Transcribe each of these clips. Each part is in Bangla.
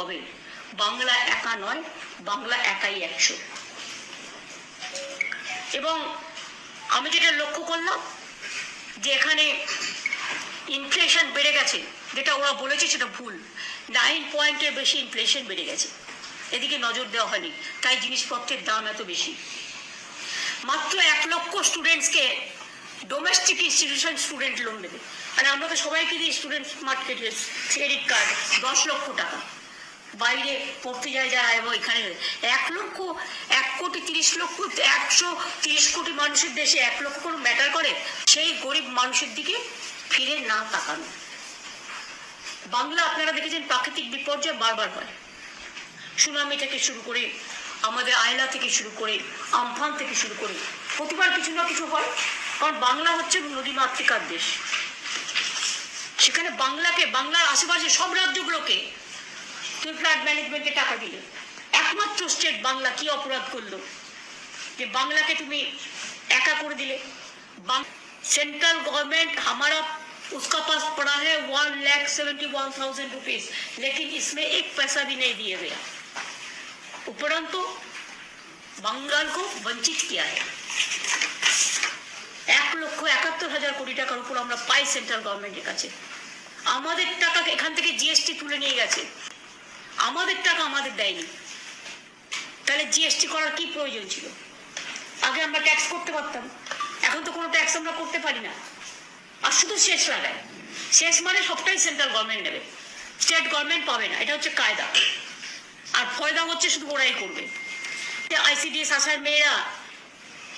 হবে। বাংলা একা নয়, বাংলা একাই একশো। এবং আমি যেটা লক্ষ্য করলাম, যে এখানে ইনফ্লেশন বেড়ে গেছে, যেটা ওরা বলেছে সেটা ভুল। নাইন পয়েন্টের বেশি ইনফ্লেশন বেড়ে গেছে। এদিকে নজর দেওয়া হয়নি, তাই জিনিসপত্রের দাম এত বেশি। মাত্র এক লক্ষ স্টুডেন্টসকে ডোমেস্টিক ইনস্টিটিউশন স্টুডেন্ট লোন দেবে। আর আমরা তো সবাইকে দিই স্টুডেন্ট মার্কেট ক্রেডিট কার্ড দশ লক্ষ টাকা। বাইরে পড়তে যায় যারা এবং এখানে এক লক্ষ, এক কোটি তিরিশ লক্ষ, একশো তিরিশ কোটি মানুষের দেশে এক লক্ষ কোনো ম্যাটার করে, সেই গরিব মানুষের দিকে ফিরে না তাকানো। বাংলা আপনারা দেখেছেন প্রাকৃতিক বিপর্যয় বারবার হয়। সুনামি থেকে শুরু করে, আমাদের আয়লা থেকে শুরু করে, আমফান থেকে শুরু করে, প্রতিবার কিছু না কিছু হয়, কারণ বাংলা হচ্ছে নদীমাতৃকার দেশ। সেখানে বাংলাকে, বাংলার আশেপাশে সব রাজ্যগুলোকে তুমি ফ্লাড ম্যানেজমেন্টে টাকা দিলে একমাত্র স্টেট বাংলা কি অপরাধ করলো যে বাংলাকে তুমি একা করে দিলে सेंट्रल गवर्नमेंट हमारा उसका पास पड़ा है one lakh seventy one thousand rupees लेकिन इसमें एक पैसा भी नहीं दिया गया उपरंतु बंगाल को वंचित किया है এক লক্ষ একাত্তর হাজার কোটি টাকার উপর আমরা পাই সেন্ট্রাল গভর্নমেন্টের কাছে আমাদের টাকা এখান থেকে জিএসটি তুলে নিয়ে গেছে আমাদের টাকা আমাদের দেয়নি। তাহলে জিএসটি করার কি প্রয়োজন ছিল? আগে আমরা ট্যাক্স করতে পারতাম। এখন তো কোনো ট্যাক্স আমরা করতে পারি না। আর শুধু শেষ লাগায়। শেষ মানে সবটাই সেন্ট্রাল গভর্নমেন্ট নেবে। স্টেট গভর্নমেন্ট পাবে না। এটা হচ্ছে কায়দা। আর ফয়দা হচ্ছে শুধু ওরাই করবে। আইসিডিএস আসার মেয়েরা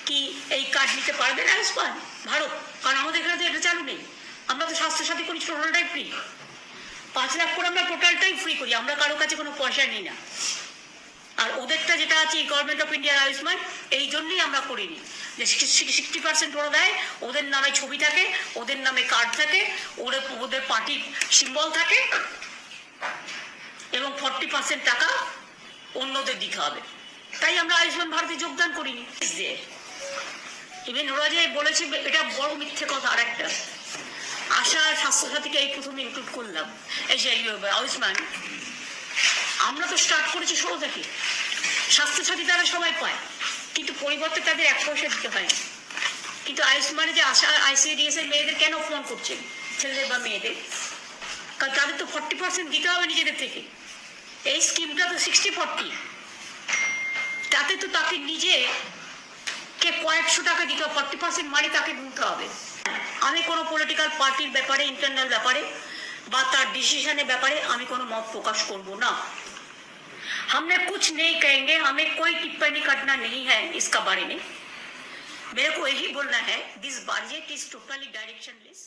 কি এই কার্ড নিতে পারবে না? আয়ুষ্মান ভারত কারণ আমাদের এখানে তো এটা চালু নেই। আমরা তো স্বাস্থ্যসাথী করি টোটালটাই ফ্রি পাঁচ লাখ করে আমরা টোটালটাই ফ্রি করি, আমরা কারও কাছে কোনো পয়সা নিই না। আর ওদেরটা যেটা আছে গভর্নমেন্ট অফ ইন্ডিয়ার আয়ুষ্মান, এই জন্যই আমরা করিনি। যে সিক্সটি পার্সেন্ট ওরা দেয়, ওদের নামে ছবি থাকে, ওদের নামে কার্ড থাকে, ওদের ওদের পার্টির সিম্বল থাকে, এবং ফর্টি পার্সেন্ট টাকা অন্যদের দিতে হবে। তাই আমরা আয়ুষ্মান ভারতে যোগদান করিনি। ইভেন ওরা যে বলেছে, এটা বড় মিথ্যে কথা আর একটা আশা স্বাস্থ্যসাথীকে এই প্রথমে ইনক্লুড করলাম। এই যে আয়ুষ্মান আমরা তো স্টার্ট করেছি ষোলো থেকে। স্বাস্থ্যসাথী তারা সবাই পায়, কিন্তু পরিবর্তে তাদের এক পয়সা দিতে হয় না। কিন্তু আয়ুষ্মানে যে আশা আইসিডিএস এর মেয়েদের কেন ফোন করছেন ছেলেদের বা মেয়েদের? কারণ তাদের তো ফর্টি পার্সেন্ট দিতে হবে নিজেদের থেকে। এই স্কিমটা তো সিক্সটি ফর্টি তাতে তো তাকে নিজে কে কয়েকশো টাকা দিতে হবে ফর্টি পার্সেন্ট মানি তাকে দিতে হবে। আমি কোনো পলিটিক্যাল পার্টির ব্যাপারে ইন্টারনাল ব্যাপারে বা তার ডিসিশনের ব্যাপারে আমি কোনো মত প্রকাশ করব না हमने कुछ नहीं कहेंगे हमें कोई टिप्पणी करना नहीं है इसका बारे में मेरे को यही बोलना है this budget is totally directionless